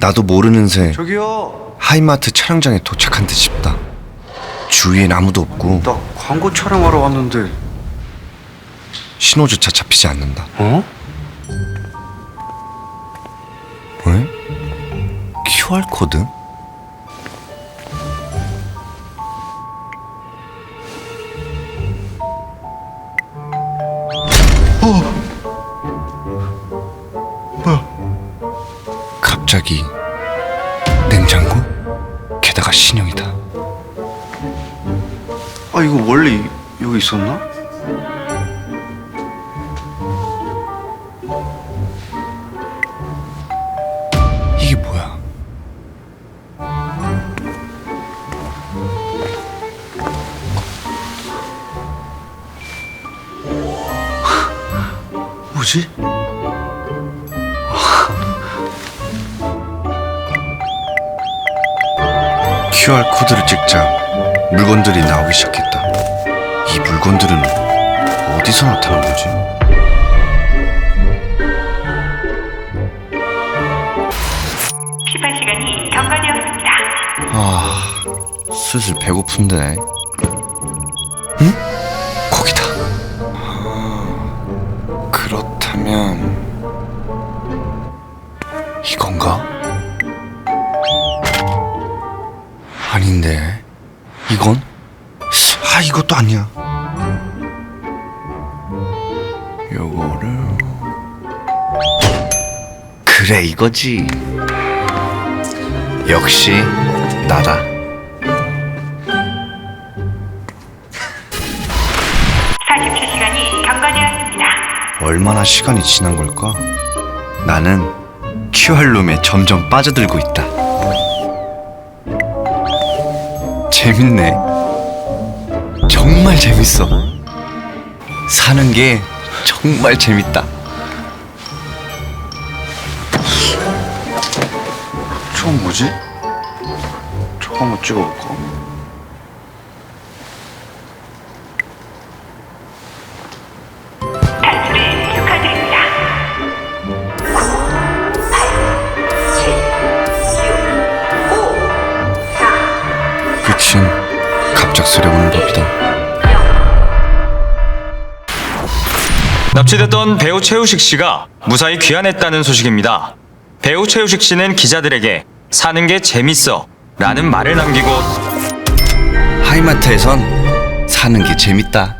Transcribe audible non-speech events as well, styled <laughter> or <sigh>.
나도 모르는 새 저기요. 하이마트 촬영장에 도착한 듯 싶다. 주위엔 아무도 없고 나 광고 촬영하러 왔는데. 신호조차 잡히지 않는다. 어? 왜? QR 코드? 어. 갑자기 냉장고? 게다가 신형이다. 아 이거 원래 여기 있었나? 이게 뭐야? <laughs> 뭐지? QR 코드를 찍자 물건들이 나오기 시작했다. 이 물건들은 어디서 나타난 거지? 시판 시간이 경과되었습니다. 아, 슬슬 배고픈데. 응? 거기다. 아, 그렇다면 이건가? 아닌데. 이건? 아, 이것도 아니야. 요거를 그래 이거지. 역시 나다. 47시간이 경과되었습니다. 얼마나 시간이 지난 걸까? 나는 QR룸에 점점 빠져들고 있다. 재밌네. 정말 재밌어. 사는 게 정말 재밌다. 저건 뭐지? 저거 한번 찍어볼까? 끝은 갑작스레 오는 법이다. 납치됐던 배우 최우식 씨가 무사히 귀환했다는 소식입니다. 배우 최우식 씨는 기자들에게 사는 게 재밌어 라는 말을 남기고 하이마트에선 사는 게 재밌다.